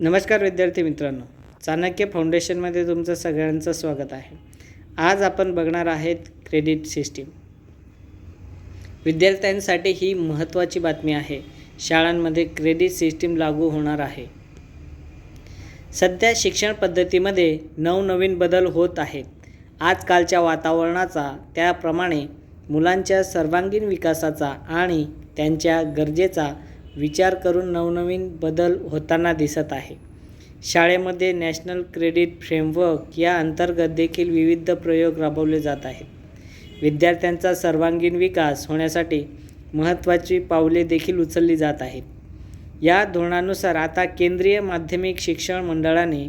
नमस्कार विद्यार्थी मित्रांनो. चाणक्य फाउंडेशनमध्ये तुमचं सगळ्यांचं स्वागत आहे. आज आपण बघणार आहेत क्रेडिट सिस्टीम. विद्यार्थ्यांसाठी ही महत्त्वाची बातमी आहे. शाळांमध्ये क्रेडिट सिस्टीम लागू होणार आहे. सध्या शिक्षण पद्धतीमध्ये नवनवीन बदल होत आहेत. आजकालच्या वातावरणाचा त्याप्रमाणे मुलांच्या सर्वांगीण विकासाचा आणि त्यांच्या गरजेचा विचार करून नवनवीन बदल होताना दिसत आहे. शाळेमध्ये नॅशनल क्रेडिट फ्रेमवर्क या अंतर्गत देखील विविध प्रयोग राबवले जात आहेत. विद्यार्थ्यांचा सर्वांगीण विकास होण्यासाठी महत्त्वाची पावले देखील उचलली जात आहेत. या धोरणानुसार आता केंद्रीय माध्यमिक शिक्षण मंडळाने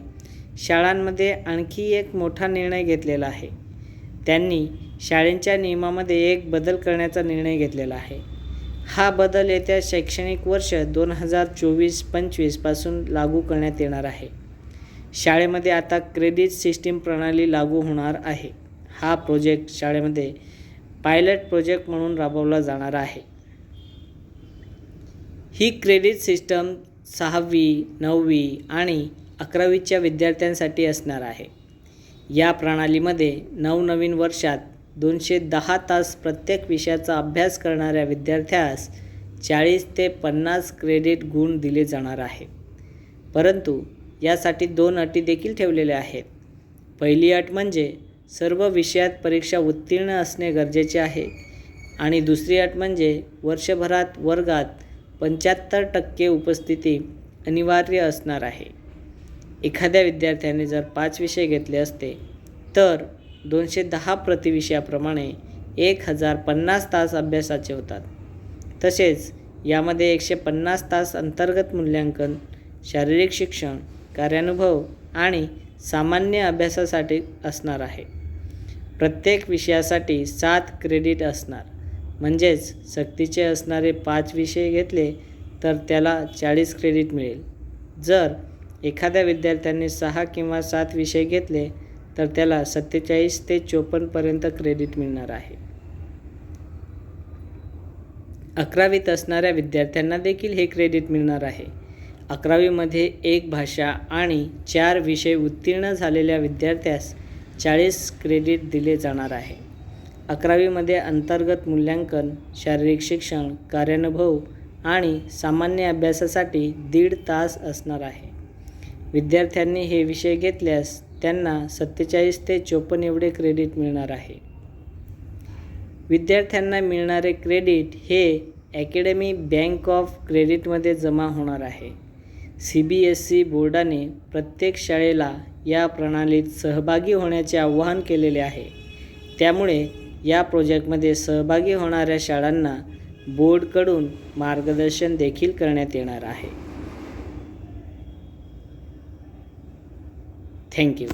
शाळांमध्ये आणखी एक मोठा निर्णय घेतलेला आहे. त्यांनी शाळेंच्या नियमामध्ये एक बदल करण्याचा निर्णय घेतलेला आहे. हा बदल येत्या शैक्षणिक वर्ष दोन हजार चोवीस पंचवीसपासून लागू करण्यात येणार आहे. शाळेमध्ये आता क्रेडिट सिस्टीम प्रणाली लागू होणार आहे. हा प्रोजेक्ट शाळेमध्ये पायलट प्रोजेक्ट म्हणून राबवला जाणार आहे. ही क्रेडिट सिस्टम सहावी नववी आणि अकरावीच्या विद्यार्थ्यांसाठी असणार आहे. या प्रणालीमध्ये नवनवीन वर्षात दोनशे दहा तास प्रत्येक विषयाचा अभ्यास करणाऱ्या विद्यार्थ्यास चाळीस ते पन्नास क्रेडिट गुण दिले जाणार आहे परंतु यासाठी दोन अटी देखील ठेवलेल्या आहेत. पहिली अट म्हणजे सर्व विषयात परीक्षा उत्तीर्ण असणे गरजेचे आहे आणि दुसरी अट म्हणजे वर्षभरात वर्गात पंच्याहत्तर टक्के उपस्थिती अनिवार्य असणार आहे. एखाद्या विद्यार्थ्याने जर पाच विषय घेतले असते तर दोनशे दहा प्रतिविषयाप्रमाणे एक हजार पन्नास तास अभ्यासाचे होतात. तसेच यामध्ये एकशे पन्नास तास अंतर्गत मूल्यांकन शारीरिक शिक्षण कार्यानुभव आणि सामान्य अभ्यासासाठी असणार आहे. प्रत्येक विषयासाठी सात क्रेडिट असणार. म्हणजेच सक्तीचे असणारे पाच विषय घेतले तर त्याला चाळीस क्रेडिट मिळेल. जर एखाद्या विद्यार्थ्यांनी सहा किंवा सात विषय घेतले तर त्याला सत्तेचाळीस ते चोपन्नपर्यंत क्रेडिट मिळणार आहे. अकरावीत असणाऱ्या विद्यार्थ्यांना देखील हे क्रेडिट मिळणार आहे. अकरावीमध्ये एक भाषा आणि चार विषय उत्तीर्ण झालेल्या विद्यार्थ्यास चाळीस क्रेडिट दिले जाणार आहे. अकरावीमध्ये अंतर्गत मूल्यांकन शारीरिक शिक्षण कार्यानुभव आणि सामान्य अभ्यासासाठी दीड तास असणार आहे. विद्यार्थ्यांनी हे विषय घेतल्यास त्यांना सत्तेचाळीस ते चोपन्न एवढे क्रेडिट मिळणार आहे. विद्यार्थ्यांना मिळणारे क्रेडिट हे ॲकॅडमी बँक ऑफ क्रेडिटमध्ये जमा होणार आहे. सी बी एस सी बोर्डाने प्रत्येक शाळेला या प्रणालीत सहभागी होण्याचे आवाहन केलेले आहे. त्यामुळे या प्रोजेक्टमध्ये सहभागी होणाऱ्या शाळांना बोर्डकडून मार्गदर्शन देखील करण्यात येणार आहे. Thank you